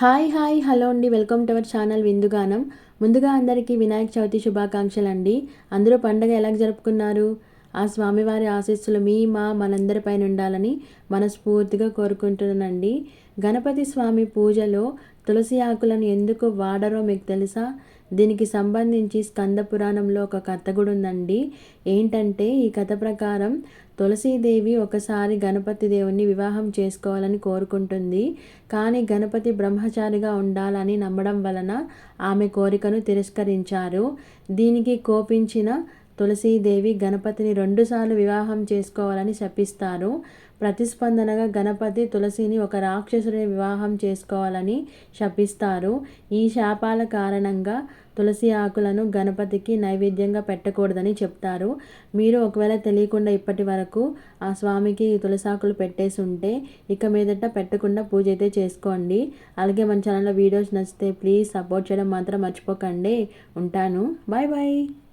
Hi hi hello అండి. Welcome to our channel Vindugaanam ముందుగా అందరికీ వినాయక చవితి శుభాకాంక్షలు అండి అందరూ పండగ ఎలా జరుపుకున్నారు? ఆ స్వామివారి ఆశీస్సులు మీ మా మనందరిపైన ఉండాలని మనస్ఫూర్తిగా కోరుకుంటున్నానండి. గణపతి స్వామి పూజలో తులసి ఆకులను ఎందుకు వాడరో మీకు తెలుసా? దీనికి సంబంధించి స్కంద పురాణంలో ఒక కథ కూడా ఉందండి ఏంటంటే ఈ కథ ప్రకారం తులసీదేవి ఒకసారి గణపతి దేవుణ్ణి వివాహం చేసుకోవాలని కోరుకుంటుంది. కానీ గణపతి బ్రహ్మచారిగా ఉండాలని నమ్మడం వలన ఆమె కోరికను తిరస్కరించారు. దీనికి కోపించిన తులసీదేవి గణపతిని రెండుసార్లు వివాహం చేసుకోవాలని శపిస్తారు. ప్రతిస్పందనగా గణపతి తులసిని ఒక రాక్షసుని వివాహం చేసుకోవాలని శపిస్తారు. ఈ శాపాల కారణంగా తులసి ఆకులను గణపతికి నైవేద్యంగా పెట్టకూడదని చెప్తారు. మీరు ఒకవేళ తెలియకుండా ఇప్పటి వరకు ఆ స్వామికి తులసాకులు పెట్టేసి ఉంటే ఇక మీదట పెట్టకుండా పూజ అయితే చేసుకోండి. అలాగే మన ఛానల్లో వీడియోస్ నచ్చితే ప్లీజ్ సపోర్ట్ చేయడం మాత్రం మర్చిపోకండి. ఉంటాను. Bye bye.